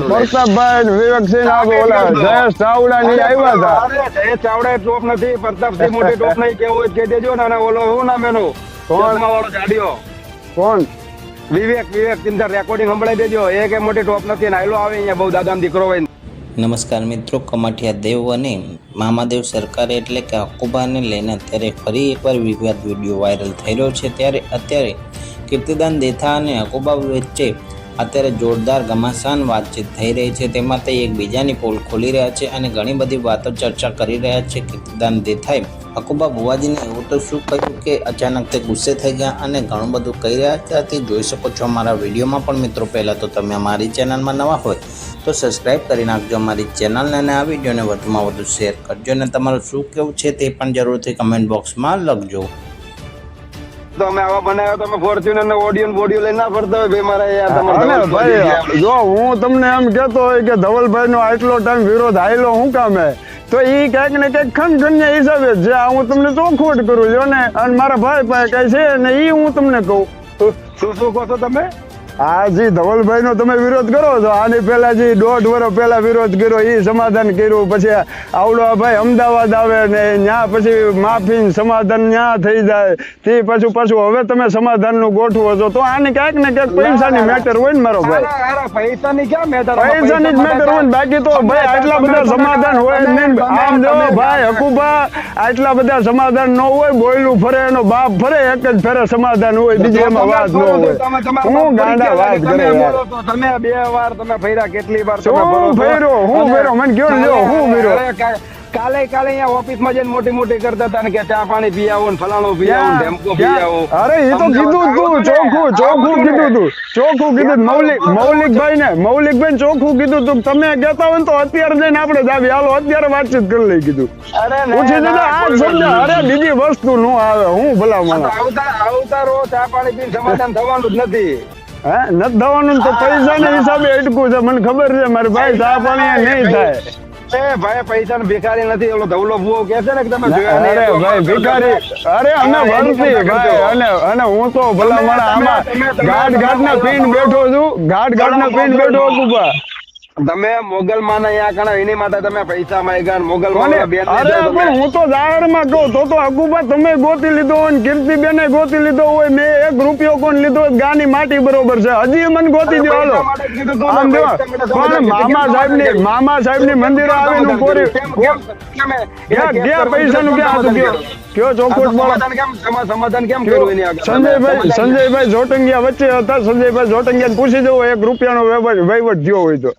પ્રતાપભાઈ વિવેકસિંહ આ ઓલા જયેશ ચાવડા ની આવ્યા હતા. જયેશ ચાવડા ટોપ નથી પ્રતાપસિંહ મોટી ટોપ નહીં કેવું હોય દેજો ને. ઓલો શું નામ એનું? કોણ? ચશ્માવાળો જાડિયો. કોણ? વિવેક વિવેક ચિંતા રેકોર્ડિંગ સંભળાઈ દેજો. એ કે મોટી ટોપ નથી ને આયલો આવે અહીંયા બહુ દાદાનો દીકરો હોય નમસ્કાર મિત્રો કમાઠિયા દેવ અને મામાદેવ સરકાર એટલે કે હકુબાને લઈને અત્યારે ફરી એકવાર વિવાદ વીડિયો વાયરલ થઈ રહ્યો છે. ત્યારે અત્યારે કીર્તિદાન દેથા અને હકુબા વચ્ચે અત્યારે જોરદાર ઘમાસાન વાતચીત થઈ રહી છે. તેમાં તે એકબીજાની પોલ ખોલી રહ્યા છે અને ઘણી બધી વાતો ચર્ચા કરી રહ્યા છે કીર્તિદાન દેથાએ હકુબા ભુવાજીને એવું તો શું કહ્યું કે અચાનક તે ગુસ્સે થઈ ગયા અને ઘણું બધું કહી રહ્યા હતા તે જોઈ શકો છો અમારા વિડીયોમાં પણ મિત્રો પહેલાં તો તમે અમારી ચેનલમાં નવા હોય તો સબસ્ક્રાઇબ કરી નાખજો અમારી ચેનલને અને આ વિડીયોને વધુમાં વધુ શેર કરજો અને તમારું શું કેવું છે તે પણ જરૂરથી કમેન્ટ બોક્સમાં લખજો. તો અમે આવા બનાવ્યા તમે ફોર્ચ્યુનર ને ઓડિયો બોડિયો લઈને ના ફરતા હોય ભાઈ મારા યાર તમારે ભાઈ જો હું તમને એમ કેતો હોય કે ધવલભાઈ નો આટલો ટાઈમ વિરોધ આયલો હું કામે? તો એ કંઈક ને કંઈક ખનખન્ય હિસાબે જે છે આ હું તમને ચોખવટ કરું છું ને અને મારા ભાઈ પાસે કઈ છે ને એ હું તમને કહું. શું શું કહો છો તમે? આ જે ધવલભાઈ નો તમે વિરોધ કરો છો? આની પેલા જે દોઢ વર્ષ પેલા વિરોધ કર્યો એ સમાધાન કર્યું પછી આવડો ભાઈ અમદાવાદ આવે ને ત્યાં પછી માફી સમાધાન ત્યાં થઈ જાય. તે પાછું પાછું હવે તમે સમાધાનનું ગોઠવો છો. તો આને ક્યાંક ને ક્યાંક પૈસાની મેટર હોય ને મારો ભાઈ. પૈસાની ક્યાં મેટર પૈસાની જ મેટર હોય બાકી તો ભાઈ આટલા બધા સમાધાન હોય નહીં. આમ જો ભાઈ હકુબા આટલા બધા સમાધાન ન હોય બોયલું ફરે એનો બાપ ફરે એક જ ફેરે સમાધાન હોય બીજી એમાં વાત ન હોય. હું ગાંડા તમે બે વાર તમે ફર્યા કેટલી વાર તમે ફરો છો? હું અને મને કયો જો, હું ફર્યો? કાલે કાલે અહીંયા ઓફિસમાં જઈને મોટી મોટી કરતા હતા ને કે ચા પાણી પી આવો ને ફલાણું પી આવો ને ઢેમકો પી આવો. અરે એ તો કીધું તું ચોખ્ખું ચોખ્ખું કીધું તું. ચોખ્ખું કીધું મૌલિક મૌલિકભાઈ ને મૌલિકભાઈ ચોખ્ખું કીધું તું. તમે કહેતા હોય તો અત્યારે જઈને આપણે જ આવી હાલો અત્યારે વાતચીત કરી લઈ કીધું. અરે પૂછી દીધું આ જ અરે બીજી વસ્તુ નો આવે. હું ભલા તો આવતા આવતા રહો ચા પાણી પીને સમાધાન થવાનું જ નથી. હે? નથી દવાનું તો પૈસા ના હિસાબે અટકું છે. મને ખબર છે મારે ભાઈ ચા પાણી નહીં થાય. એ ભાઈ પૈસા ભિખારી નથી. ઓલો ધવલો ભૂવો કે છે ને કે તમે અરે ભાઈ ભિખારી. અરે અમે ભાઈ અને અને હું તો ભલા મારા આમાં ગાઢ ગાઢ ના પીન બેઠો છું. ગાઢ ગાઢ ના પીન બેઠો છું તમે મોગલ માં અહીંયા કણા એની માટે તમે પૈસા માંગ્યા મોગલ? માં અરે પણ હું તો જાહેરમાં કહું તો તો અગુબા તમે ગોતી લીધો હોય કીર્તિ બેને ગોતી લીધો હોય મેં એક રૂપિયો કોણ લીધો હોય ગાની માટી બરોબર છે. હજી મને ગોતી દો હાલો. પણ મામા સાહેબની મામા સાહેબની મંદિરે આવીને કોરી ક્યાં પૈસા નું ક્યાં હતું? ગયો કયો ચોખવટ બોલો સમાધાન કેમ કર્યું એની આગળ? સંજયભાઈ સંજયભાઈ જોટંગિયા વચ્ચે હતા. સંજયભાઈ જોટંગિયા પૂછી જવું એક રૂપિયાનો વહીવટ થયો હોય તો.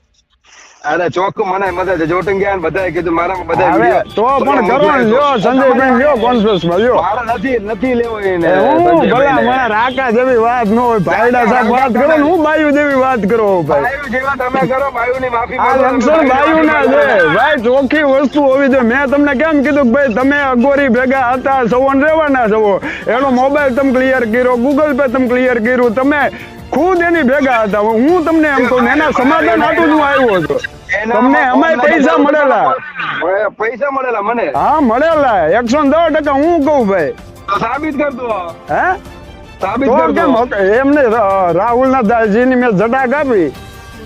અરે ચોક મને છે. જોટંગિયા બધાએ કીધું મારા બધા તો પણ કરો લ્યો સંજયભાઈ લ્યો કોન્ફરન્સમાં લ્યો. મારે નથી નથી લેવો એને હું ભલા. મને રાકા જેવી વાત ન હોય ભાઈડા સાહેબ વાત કરો ને હું બાયુ જેવી વાત કરો ભાઈ. બાયુ જેવા તમે કરો બાયુની માફી આ લક્ષણ બાયુ ના છે. ભાઈ ચોખ્ખી વસ્તુ હોવી જોઈએ. મેં તમને કેમ કીધું કે ભાઈ તમે અગોરી ભેગા હતા સવન રહેવાના છો એનો મોબાઈલ તમે ક્લિયર કર્યો ગૂગલ પે તમે ક્લિયર કર્યું. તમે ખુદ એની ભેગા હતા. હું તમને એમ કહું એના સમાધાન હાટું હું આવ્યો હતો. તમને અમારે પૈસા મળેલા. પૈસા મળેલા મને? હા મળેલા. એકસો દસ ટકા હું કહું ભાઈ. સાબિત કર દો હે? સાબિત કર દો એમને રાહુલ ના દાસજી ની મેં જટા આપી.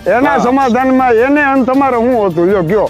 એના સમાધાનમાં એને અને તમારે શું હતું? લ્યો કયો